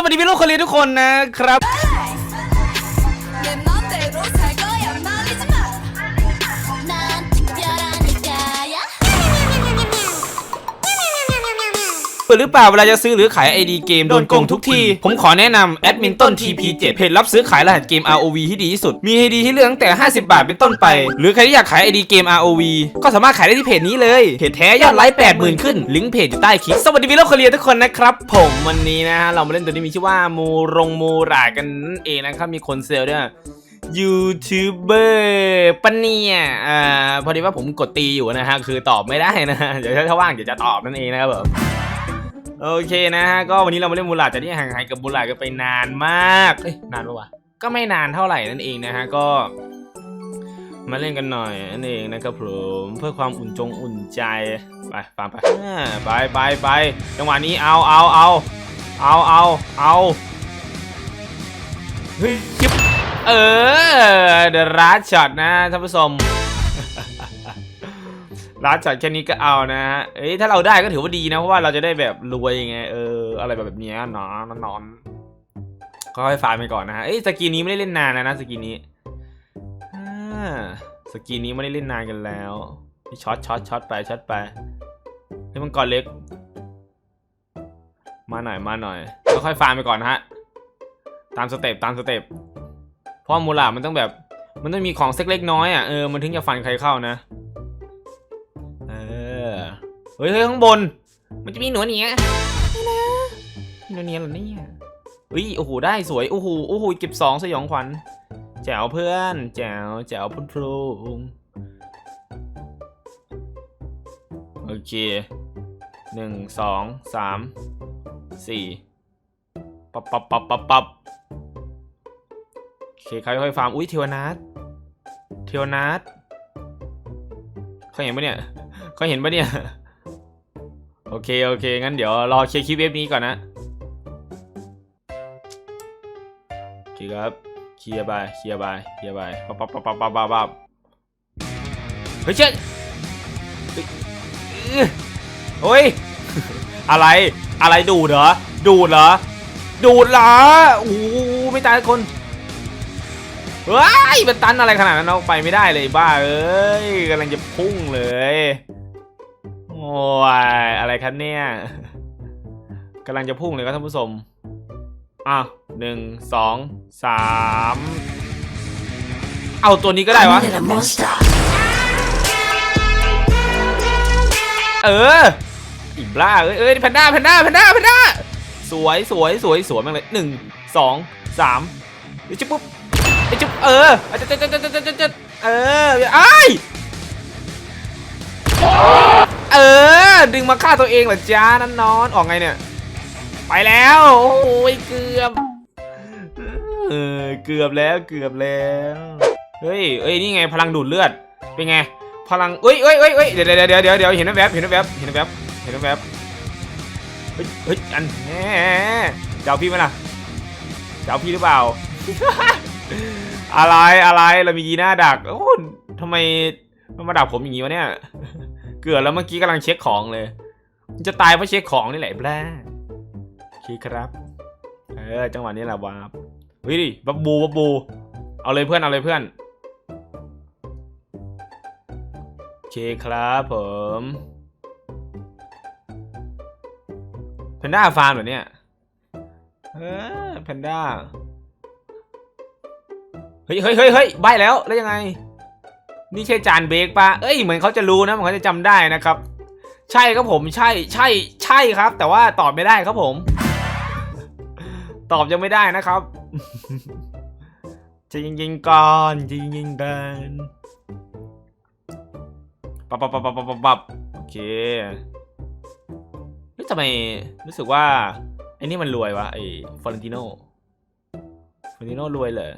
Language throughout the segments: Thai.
สวัสดีพี่ลูกคนเรียนทุกคนนะครับ เปิดหรือเปล่าเวลาจะซื้อหรือขาย ID เกมโดนโกงทุกที ผมขอแนะนำแอดมินต้น TP7 เพจรับซื้อขายรหัสเกม ROV ที่ดีที่สุด มี ID ที่เลือกตั้งแต่ 50 บาทเป็นต้นไป หรือใครที่อยากขาย ID เกม ROV ก็สามารถขายได้ที่เพจนี้เลย เพจแท้ยอดไลค์80,000 ขึ้น ลิงก์เพจอยู่ใต้คลิป สวัสดีพี่โลกเคลียร์ทุกคนนะครับ ผมวันนี้นะฮะเรามาเล่นตัวที่มีชื่อว่ามูรงมูรากันนั่นเองนะครับ มีคนเซลด้วยยูทูบเบอร์ปะเนี่ยอ่าพอดีว่าผมกดตีอยู่นะฮะ คือตอบไม่ได้นะฮะ เดี๋ยวถ้าว่างเดี๋ยวจะตอบนั่นเองนะครับผม โอเคนะฮะก็วันนี้เรามาเล่นมูลาดแต่ที่ห่างหายกับมูลาดกันไปนานมากเอ้ยนานปะวะก็ไม่นานเท่าไหร่นั่นเองนะฮะก็ มาเล่นกันหน่อยนั่นเองนะครับผมเพื่อความอุ่นจงอุ่นใจไปฟังไปไปไปไปจังหวะนี้เอาเอาเอาเอาเอาเอาเฮ้ยยิบเออเดอะรัชช็อตนะท่านผู้ชม ร้านจัดแค่นี้ก็เอานะฮะ เอ้ยถ้าเราได้ก็ถือว่าดีนะเพราะว่าเราจะได้แบบรวยไงเอออะไรแบบนี้ยเนาะนอนๆก็ให้ฟาร์มไปก่อนนะฮะ เอ้ยสกีนี้ไม่ได้เล่นนานแล้วนะสกีนี้อ่าสกีนี้ไม่ได้เล่นนานกันแล้วช็อตช็อตช็อตไปช็อตไปเฮ้มังกรเล็ก มาหน่อยมาหน่อยก็ค่อยฟาร์มไปก่อนนะฮะ ตามสเต็ปตามสเต็ปเพราะมูลามันต้องแบบ มันต้องมีของเซ็กเล็กน้อยอะเออมันถึงจะฟันใครเข้านะ เฮ้ยเฮ้ยข้างบน มันจะมีหนวดเนี้ยไม่นะมีหนวดเนี้ยเหรอเนี่ยเฮ้ยโอ้โหได้สวยโอ้โหโอ้โหเก็บสองสยองขวัญแจ๋วเพื่อนแจ๋วแจ๋วพุ่นพรุงโอเคหนึ่งสองสามสี่ปับปับปับปับปับโอเคค่อยๆฟาร์มอุ้ยเทวนาทเทวนาทเขาเห็นปะเนี่ยเขาเห็นปะเนี่ย โอเค โอเค งั้นเดี๋ยวรอเคลียร์คลิปเว็บนี้ก่อนนะโอเคครับ เคลียร์ไป เคลียร์ไป เคลียร์ไปปับปับปับปับปับปับปับเฮ้ยเจ๊เฮ้ยโอ้ย อะไร อะไรดูดเหรอ ดูดเหรอ ดูดเหรอโอ้โหไม่ตายคนเฮ้ยมันตันอะไรขนาดนั้นเอาไปไม่ได้เลยบ้าเอ้ยกำลังจะพุ่งเลย ยอะไรครับเนี่ยกำลังจะพุ่งเลยครับท่านผู้ชมอะหนึ่งสองสามเอาตัวนี้ก็ได้วะ I'm a monster เอออีบล่าเอ้ยเอ้ยแพนด้าแพนด้าแพนด้าแพนด้าสวยสวยสวยสวยมากเลยหนึ่งสองสามเดี๋ยวจุ๊บปุ๊บเดี๋ยวจุ๊บเอออะจะจะจะจะจะจะจะเออไอ้าย เออ ดึงมาฆ่าตัวเองเหรอจ้านั่นนอนออกไงเนี่ย ไปแล้ว โอ้ยเกือบเออเกือบแล้วเกือบแล้วเฮ้ยเอ้ยนี่ไงพลังดูดเลือดเป็นไง พลังเอ้ยเอ้ยเอ้ยเอ้ยเดี๋ยวเดี๋ยวเดี๋ยวเดี๋ยวเดี๋ยวเห็นแวบเห็นแวบเห็นแวบเห็นแวบเฮ้ยเฮ้ยอันแหมจะเอาพี่ไหมล่ะเจะเอาพี่หรือเปล่า อะไรอะไรเรามียีหน้าดักโอ้ทำไมมันมาดักผมอย่างงี้วะเนี่ย เกือบแล้วเมื่อกี้กำลังเช็คของเลย มันจะตายเพราะเช็คของนี่แหละแบล้โอเคครับ เออจังหวะนี้แหละวาบเฮ้ยดิบับบูบับบู เอาเลยเพื่อนเอาเลยเพื่อนโอเคครับผมแพนด้าฟาร์มเหรอเนี่ยเออแพนด้า เฮ้ยเฮ้ยเฮ้ยเฮ้ยใบแล้ว แล้วยังไง นี่ใช่จานเบรกปะเอ้ยเหมือนเขาจะรู้นะเหมือนเขาจะจำได้นะครับ ใช่ครับผมใช่ใช่ใช่ครับ แต่ว่าตอบไม่ได้ครับผม ตอบยังไม่ได้นะครับจะยิงยิงก่อนจะยิงยิงกันปับปับปับปับปับปับโอเคเฮ้ยทำไมรู้สึกว่าไอ้นี่มันรวยวะไอ้ฟอร์เรนติโน่ฟอร์เรนติโน่รวยเหรอ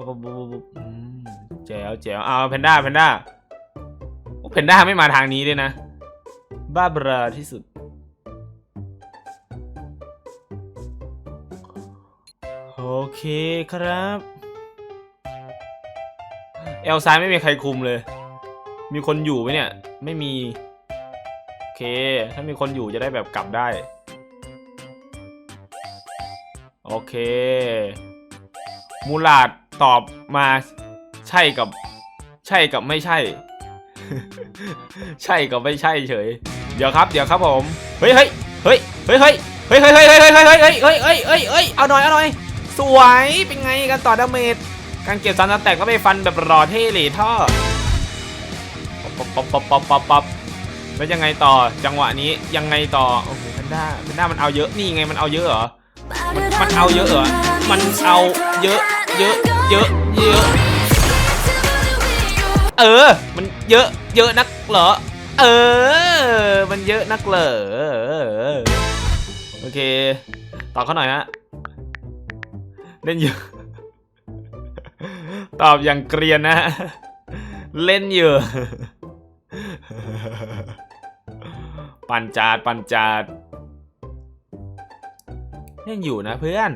ปั๊บปั๊บปั๊บปั๊บอืมแจ๋วแจ๋วเอาแพนด้าแพนด้าแพนด้าไม่มาทางนี้ด้วยนะ บ้าบราที่สุด โอเคครับเอลซ้ายไม่มีใครคุมเลย มีคนอยู่ไหมเนี่ย ไม่มี โอเค ถ้ามีคนอยู่จะได้แบบกลับได้ โอเค มูลาด ตอบมาใช่กับใช่กับไม่ใช่ ใช่กับไม่ใช่เฉย เดี๋ยวครับ เดี๋ยวครับผม เฮ้ยเฮ้ยเฮ้ยเฮ้ยเฮ้ยเฮ้ยเฮ้ยเฮ้ยเฮ้ยเฮ้ยเฮ้ยเฮ้ยเฮ้ยเฮ้ยเฮ้ยเฮ้ยเอาหน่อยเอาหน่อยสวยเป็นไงกันต่อดาเมจการเก็บซันสแต็กก็ไปฟันแบบรอเท่เลยท่อป๊อปป๊อปป๊อปป๊อปป๊อปป๊อปแล้วยังไงต่อจังหวะนี้ยังไงต่อโอ้โหแพนด้าแพนด้ามันเอาเยอะนี่ไงมันเอาเยอะเหรอมันเอาเยอะเหรอมันเอาเยอะ เยอะ เยอะ เยอะ เออ มันเยอะ เยอะนักเหรอ เออ มันเยอะนักเหรอ โอเค ตอบเขาหน่อยฮะ เล่นอยู่ตอบอย่างเกรียนนะ เล่นอยู่ปันจาดปันจาดเล่นอยู่นะเพื่อน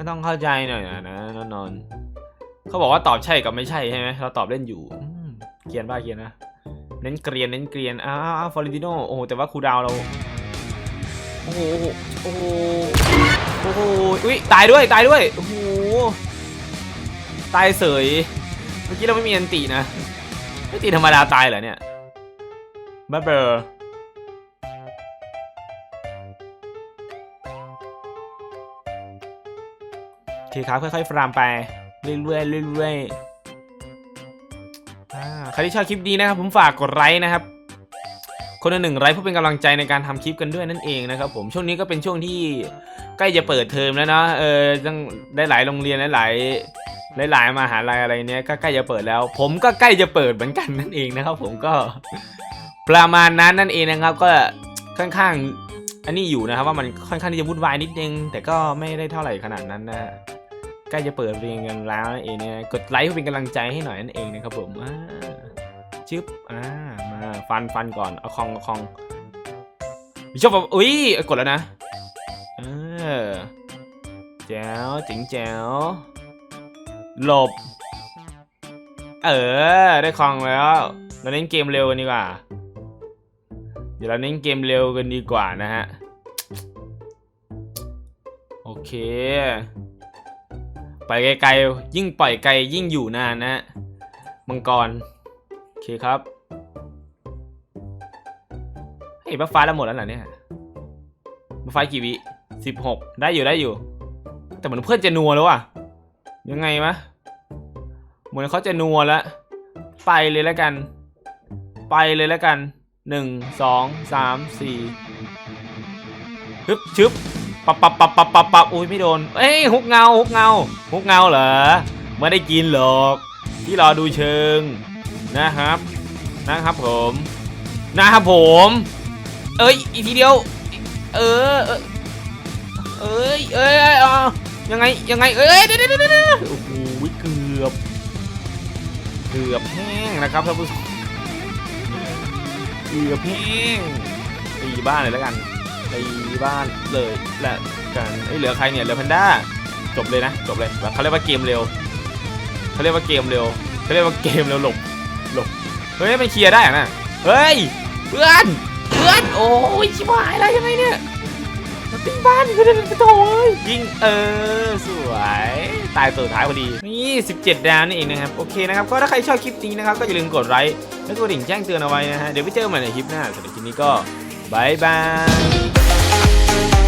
ก็ต้องเข้าใจหน่อยนะนะนนนเขาบอกว่าตอบใช่กับไม่ใช่ใช่ไหมเราตอบเล่นอยู่เกรียนบ้าเกรียนนะเน้นเกรียนเน้นเกรียนอ้าวฟอรินติโนโอ้โหแต่ว่าครูดาวเราโอ้โหโอ้โหโอ้โหอุ้ยตายด้วยตายด้วยโอ้โหตายเสยเมื่อกี้เราไม่มีอันตินะไม่ตีธรรมดาตายเหรอเนี่ยบับเบอร์ โอเคครับค่อยๆฟาร์มไปเรื่อยๆเรื่อยๆอ่าใครที่ชอบคลิปนี้นะครับ ผมฝากกดไลค์นะครับ คนละหนึ่งไลค์เพื่อเป็นกำลังใจในการทำคลิปกันด้วยนั่นเองนะครับ ผมช่วงนี้ก็เป็นช่วงที่ใกล้จะเปิดเทอมแล้วเนาะเออต้องได้หลายโรงเรียนหลายๆหลายๆมหาลัยอะไรเนี้ยก็ใกล้จะเปิดแล้ว ผมก็ใกล้จะเปิดเหมือนกันนั่นเองนะครับ ผมก็ประมาณนั้นนั่นเองนะครับ ก็ค่อนข้างอันนี้อยู่นะครับว่ามันค่อนข้างที่จะวุ่นวายนิดนึง แต่ก็ไม่ได้เท่าไหร่ขนาดนั้นนะ ใกล้จะเปิดเรียนกันแล้วนั่นเองเนี่ยกดไลค์เพื่อเป็นกำลังใจให้หน่อยนั่นเองนะครับผมอ่าชึบอ่ามาฟันฟันก่อนเอาคองเอาคองชอบแบบอุ้ยกดแล้วนะเออแจ๋วจิงแจ๋วหลบ เออ ได้คลองแล้ว เราเล่นเกมเร็วกันดีกว่า เดี๋ยวเราเล่นเกมเร็วกันดีกว่านะฮะ โอเค ไปไกลๆยิ่งปล่อยไกลยิ่งอยู่นานนะมังกรโอเคครับเฮ้ยบัฟฟ้าแล้วหมดแล้วเหรอเนี่ยบัฟฟ้ากี่วิสิบหกได้อยู่ได้อยู่ แต่เหมือนเพื่อนจะนัวแล้วอะยังไงมะเหมือนเขาจะนัวแล้วไปเลยแล้วกัน ไปเลยแล้วกันหนึ่งสองสามสี่ฮึบชึบ ปับปับปับปับปับปับอุ้ยไม่โดน เอ้ยฮุกเงาฮุกเงาฮุกเงาเหรอไม่ได้กินหรอก ที่รอดูเชิงนะครับ นะครับผมนะครับผม เอ้ยอีกทีเดียว เออเอ้ยเอ้ยเอ้ยเอยังไงยังไงเอ้ยเดี๋ยวเดี๋ยวเดี๋ยวเดี๋ยวโอ้โหเกือบเกือบแห้งนะครับท่านผู้ชมเกือบแห้งตีบ้านเลยแล้วกัน ตีบ้านเลยและกันเอ้ยเหลือใครเนี่ยเหลือแพนด้าจบเลยนะจบเลยแบบเขาเรียกว่าเกมเร็วเขาเรียกว่าเกมเร็วเขาเรียกว่าเกมเร็วหลบหลบเฮ้ยมันเคลียร์ได้อะนะเฮ้ยเพื่อนเพื่อนโอ้ยชิบหายแล้วยังไงเนี่ยมันตีบ้านก็ได้โถ่เอ้ยยิงเออสวยตายตัวสุดท้ายพอดีนี่17ดาวนี่เองนะครับโอเคนะครับก็ถ้าใครชอบคลิปนี้นะครับก็อย่าลืมกดไลค์และกดดิ่งแจ้งเตือนเอาไว้นะฮะเดี๋ยวไปเจอกันใหม่ในคลิปหน้าสำหรับคลิปนี้ก็บายบาย Bye.